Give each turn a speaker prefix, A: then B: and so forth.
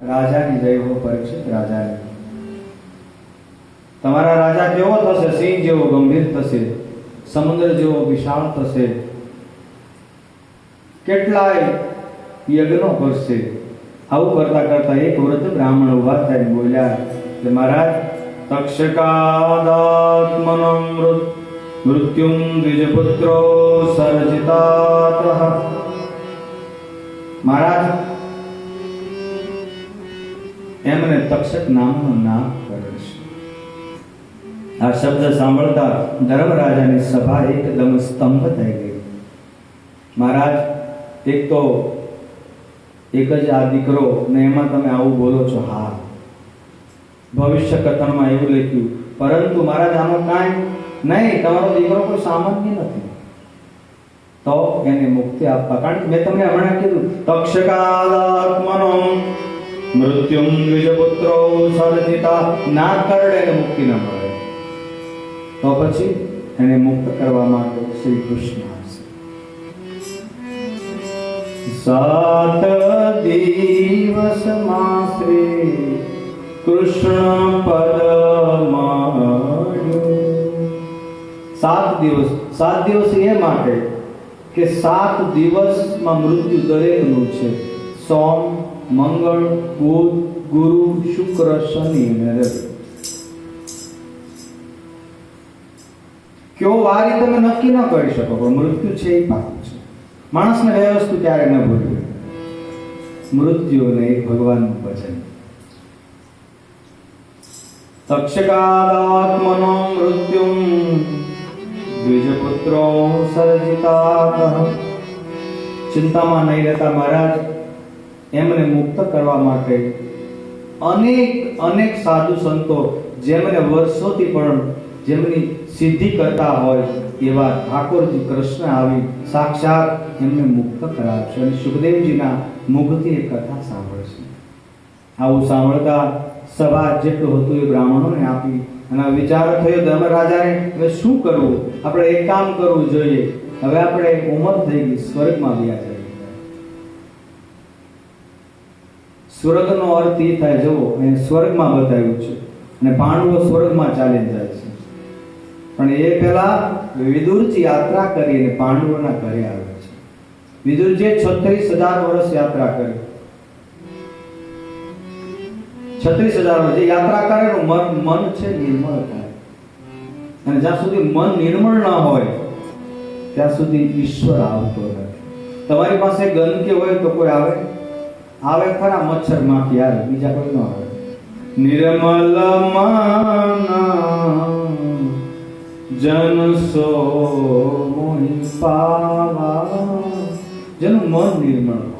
A: રાજાની જય હો પરીક્ષિત રાજાની તમારા રાજા કેવો થશે સિંહ જેવો ગંભીર થશે સમુદ્ર જેવો વિશાળ થશે કેટલાય યજ્ઞો કરશે આવું કરતા કરતા એક વૃદ્ધ બ્રાહ્મણ ઉભા થઈને બોલ્યા કે મહારાજ તક્ષકાદાત્મનો મૃત મૃત્યુમ દ્વિજપુત્રો સર્જિતાતઃ મહારાજ એમને તક્ષક નામનો નામ કર્યો છે. આ શબ્દ સાંભળતા ધર્મરાજાની સભા એકદમ સ્તંભ થઈ ગઈ. મહારાજ, એક તો એક જ આ દીકરો ને એમાં તમે આવું બોલો છો, હા. ભવિષ્ય કથનમાં એવું લખ્યું, પરંતુ મહારાજ આનો કાંઈ નહીં, તમારો દીકરો કોઈ સામાન્ય નથી. તો એને મુક્તિ આપવા, કારણ કે મેં તમને હમણાં કીધું તક્ષકાદાત્મનો મૃત્યુમ દ્વિજપુત્રો સર્જિતા ના કરડે મુક્તિ ન મળે. તો પછી એને મુક્ત કરવા માટે શ્રી કૃષ્ણ સાત દિવસમાં શ્રી કૃષ્ણ પદ સાત દિવસ સાત દિવસ એ માટે કે સાત દિવસમાં મૃત્યુ દરેકનું છે. સોમ મંગળ, બુધ, ગુરુ, શુક્ર, શનિ અને કયો વાર તમે નક્કી ન કરી શકો, પણ મૃત્યુ છે એ પાકું છે. માણસને બે વસ્તુ ક્યારે ન ભૂલવી. મૃત્યુ અને એક ભગવાનનું ભજન. તક્ષકાલાત્મનો મૃત્યુમ, દ્વિજપુત્રો સર્જિતા ચિંતામાં નહીં રહેતા મહારાજ એમને મુક્ત કરવા માટે અનેક અનેક સાધુ સંતો જેમને વર્ષોથી પણ જેમની સિદ્ધિ કરતા હોય એવા ઠાકોરજી કૃષ્ણ આવી સાક્ષાત એમને મુક્ત કરાવશે. અને સુખદેવજીના મુખથી એ કથા સાંભળશે. આવું સાંભળતા સભા જેટલું હતું એ બ્રાહ્મણોને આપી અને વિચાર થયો ધર્મરાજાને હવે શું કરવું? આપણે એક કામ કરવું જોઈએ. હવે આપણે ઉંમર થઈ ગઈ, સ્વર્ગમાં ગયા જઈએ સ્વર્ગનો અર્થ એ થાય, જુઓ એને સ્વર્ગમાં બતાવ્યું છે અને પાંડવો સ્વર્ગમાં ચાલી જાય છે. પણ એ પહેલા વિદુરજી યાત્રા કરી અને પાંડવોના ઘરે આવે છે. વિદુરજીએ છત્રીસ હજાર વર્ષ યાત્રા કરી. છત્રીસ હજાર જે યાત્રા કરે મન મન છે નિર્મળ થાય. અને જ્યાં સુધી મન નિર્મળ ના હોય, ત્યાં સુધી ઈશ્વર આવતો નથી. તમારી પાસે ગંદકી હોય તો કોઈ આવે? આવે ખરા મચ્છર માખી આવે બીજા કોઈ ન આવે. નિર્મલ મન જન સો પાવા જેનું મન નિર્મળ